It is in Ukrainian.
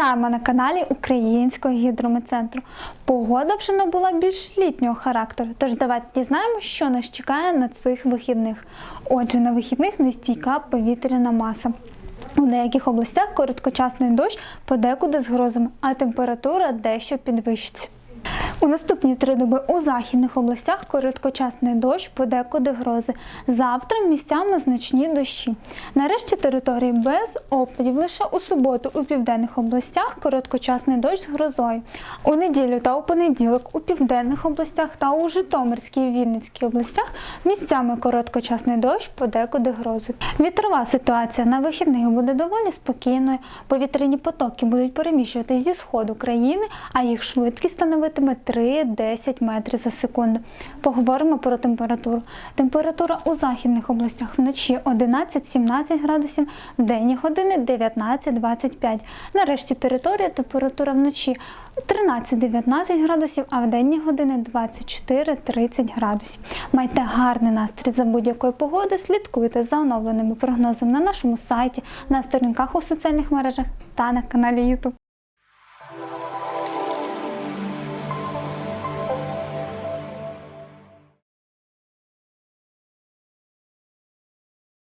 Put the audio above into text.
Вітаємо на каналі Українського гідрометцентру. Погода вже набула більш літнього характеру, тож давайте дізнаємося, що нас чекає на цих вихідних. Отже, на вихідних нестійка повітряна маса. У деяких областях короткочасний дощ подекуди з грозами, а температура дещо підвищиться. У наступні три доби у західних областях короткочасний дощ, подекуди грози. Завтра місцями значні дощі. Нарешті території без опадів. Лише у суботу у південних областях короткочасний дощ з грозою. У неділю та у понеділок у південних областях та у Житомирській і Вінницькій областях місцями короткочасний дощ, подекуди грози. Вітрова ситуація на вихідних буде доволі спокійною. Повітряні потоки будуть переміщуватись зі сходу країни, а їх швидкість становитиме 3-10 метрів за секунду. Поговоримо про температуру. Температура у західних областях вночі 11-17 градусів, в денні години 19-25. Нарешті територія температура вночі 13-19 градусів, а в денні години 24-30 градусів. Майте гарний настрій за будь-якої погоди. Слідкуйте за оновленими прогнозами на нашому сайті, на сторінках у соціальних мережах та на каналі YouTube.